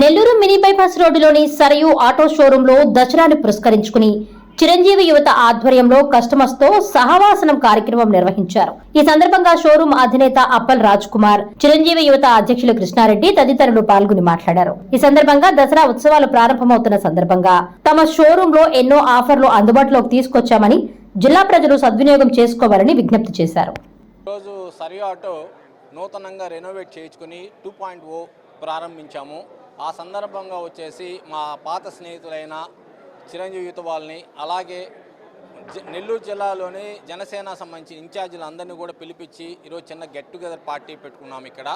Nellore mini bypass రోడ్డులోని Sarayu auto షోరూమ్లో దసరాను పురస్కరించుకుని చిరంజీవి యువత ఆధ్వర్యంలో కస్టమర్స్తో సహవాసనం కార్యక్రమం నిర్వహించారు. ఈ సందర్భంగా షోరూం అధినేత అప్పల్ రాజ్ కుమార్ చిరంజీవి యువత అధ్యక్షులు కృష్ణారెడ్డి తదితరులు పాల్గొని మాట్లాడారు. ఈ సందర్భంగా దసరా ఉత్సవాలు ప్రారంభమవుతున్న సందర్భంగా తమ షోరూమ్లో ఎన్నో ఆఫర్లు అందుబాటులోకి తీసుకొచ్చామని జిల్లా ప్రజలు సద్వినియోగం చేసుకోవాలని విజ్ఞప్తి చేశారు. ఆటో నూతనంగా రెనోవేట్ చేయించుకుని టూ పాయింట్ ఓ ప్రారంభించాము. ఆ సందర్భంగా వచ్చేసి మా పాత స్నేహితులైన చిరంజీవి యువత వాళ్ళని అలాగే జ- నెల్లూరు జిల్లాలోని జనసేన సంబంధించిన ఇన్ఛార్జీలు అందరినీ కూడా పిలిపించి ఈరోజు చిన్న గెట్ టుగెదర్ పార్టీ పెట్టుకున్నాం ఇక్కడ.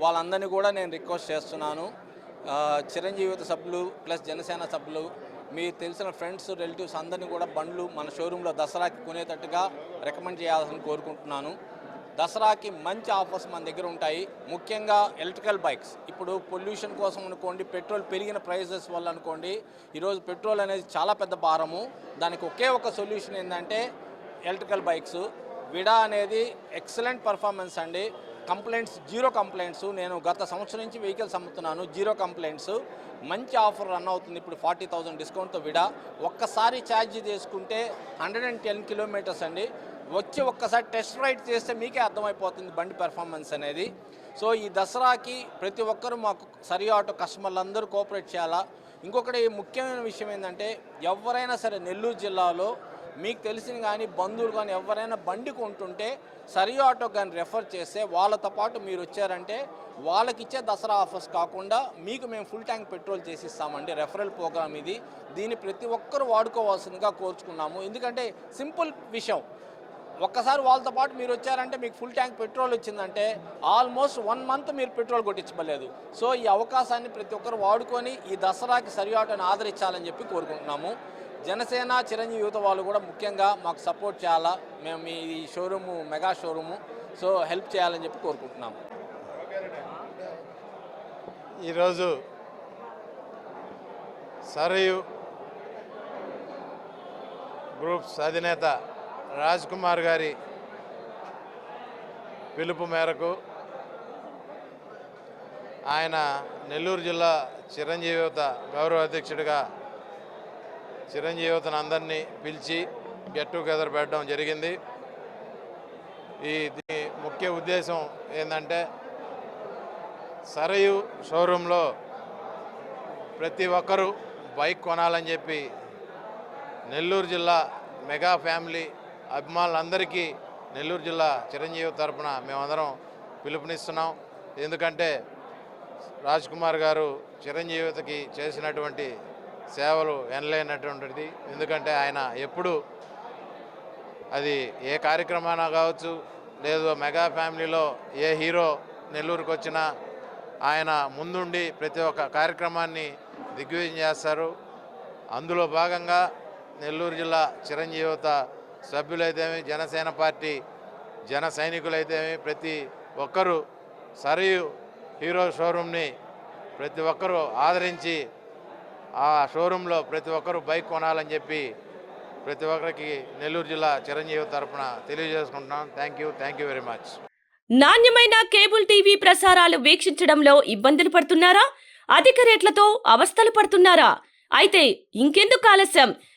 వాళ్ళందరినీ కూడా నేను రిక్వెస్ట్ చేస్తున్నాను. చిరంజీవి సభ్యులు ప్లస్ జనసేన సభ్యులు మీకు తెలిసిన ఫ్రెండ్స్ రిలేటివ్స్ అందరినీ కూడా బండ్లు మన షోరూంలో దసరాకి కొనేటట్టుగా రికమెండ్ చేయాలని కోరుకుంటున్నాను. దసరాకి మంచి ఆఫర్స్ మన దగ్గర ఉంటాయి. ముఖ్యంగా ఎలక్ట్రికల్ బైక్స్. ఇప్పుడు పొల్యూషన్ కోసం అనుకోండి పెట్రోల్ పెరిగిన ప్రైజెస్ వల్ల అనుకోండి ఈరోజు పెట్రోల్ అనేది చాలా పెద్ద భారము. దానికి ఒకే ఒక సొల్యూషన్ ఏంటంటే ఎలక్ట్రికల్ బైక్స్. విడా అనేది ఎక్సలెంట్ పర్ఫార్మెన్స్ అండి. Complaints zero complaints. నేను గత సంవత్సరం నుంచి వెహికల్స్ అమ్ముతున్నాను జీరో కంప్లైంట్స్. మంచి ఆఫర్ రన్ అవుతుంది ఇప్పుడు ఫార్టీ థౌజండ్ డిస్కౌంట్తో విడా. ఒక్కసారి ఛార్జ్ చేసుకుంటే హండ్రెడ్ అండ్ టెన్ కిలోమీటర్స్ అండి. వచ్చి ఒక్కసారి టెస్ట్ రైడ్ చేస్తే మీకే అర్థమైపోతుంది బండి పెర్ఫార్మెన్స్ అనేది. సో ఈ దసరాకి ప్రతి ఒక్కరూ మాకు సరి ఆటో కస్టమర్లు అందరూ కోఆపరేట్ చేయాలా? ఇంకొకటి ముఖ్యమైన విషయం ఏంటంటే ఎవరైనా సరే నెల్లూరు జిల్లాలో మీకు తెలిసిన కానీ బంధువులు కానీ ఎవరైనా బండి కొంటుంటే సరి ఆటో కానీ రెఫర్ చేస్తే వాళ్ళతో పాటు మీరు వచ్చారంటే వాళ్ళకి ఇచ్చే దసరా ఆఫర్స్ కాకుండా మీకు మేము ఫుల్ ట్యాంక్ పెట్రోల్ చేసి ఇస్తామండి రెఫరల్ ప్రోగ్రామ్ ఇది. దీన్ని ప్రతి ఒక్కరూ వాడుకోవాల్సిందిగా కోరుచుకున్నాము. ఎందుకంటే సింపుల్ విషయం. ఒక్కసారి వాళ్ళతో పాటు మీరు వచ్చారంటే మీకు ఫుల్ ట్యాంక్ పెట్రోల్ వచ్చిందంటే ఆల్మోస్ట్ వన్ మంత్ మీరు పెట్రోల్ కొట్టించబలేదు సో ఈ అవకాశాన్ని ప్రతి ఒక్కరు వాడుకొని ఈ దసరాకి సరి ఆదరించాలని చెప్పి కోరుకుంటున్నాము. జనసేన చిరంజీవి యువత వాళ్ళు కూడా ముఖ్యంగా మాకు సపోర్ట్ చేయాలా? మేము ఈ showroom mega showroom so help చేయాలని చెప్పి కోరుకుంటున్నాము. ఈరోజు సరయు గ్రూప్స్ అధినేత రాజ్ కుమార్ గారి పిలుపు మేరకు ఆయన నెల్లూరు జిల్లా చిరంజీవిత గౌరవ అధ్యక్షుడిగా చిరంజీవి యువతను అందరినీ పిలిచి గెట్ టుగెదర్ పెట్టడం జరిగింది. ఈ ముఖ్య ఉద్దేశం ఏంటంటే సరయు షోరూంలో ప్రతి ఒక్కరూ బైక్ కొనాలని చెప్పి నెల్లూరు జిల్లా మెగా ఫ్యామిలీ అభిమానులందరికీ నెల్లూరు జిల్లా చిరంజీవి తరపున మేమందరం పిలుపునిస్తున్నాం. ఎందుకంటే రాజ్ కుమార్ గారు చిరంజీవితకి చేసినటువంటి సేవలు ఎనలేనటువంటిది ఎందుకంటే ఆయన ఎప్పుడు అది ఏ కార్యక్రమాన కావచ్చు లేదు మెగా ఫ్యామిలీలో ఏ హీరో నెల్లూరుకు వచ్చినా ఆయన ముందుండి ప్రతి ఒక్క కార్యక్రమాన్ని దిగ్విజయం చేస్తారు. అందులో భాగంగా నెల్లూరు జిల్లా చిరంజీవిత సభ్యులైతేమి జనసేన పార్టీ జన సైనికులైతేమి ప్రతి ఒక్కరూ సరియు హీరో షోరూమ్ని ప్రతి ఒక్కరూ ఆదరించి ఆ షోరూంలో ప్రతి ఒక్కరూ బైక్ కొనాలని చెప్పి ప్రతి ఒక్కరికి నెల్లూరు జిల్లా చిరంజీవి తరఫున తెలియజేసుకుంటున్నాం. Thank you thank you very much నాణ్యమైన కేబుల్ టీవీ ప్రసారాలు వీక్షించడంలో ఇబ్బందులు పడుతున్నారా? అధిక రేట్లతో అవస్థలు పడుతున్నారా? అయితే ఇంకెందుకు ఆలస్యం?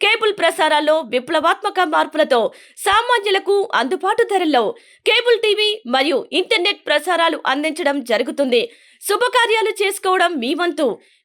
కేబుల్ ప్రసారాల్లో విప్లవాత్మక మార్పులతో సామాన్యులకు అందుబాటు ధరల్లో కేబుల్ టీవీ మరియు ఇంటర్నెట్ ప్రసారాలు అందించడం జరుగుతుంది. శుభకార్యాలు చేసుకోవడం మీ వంతు.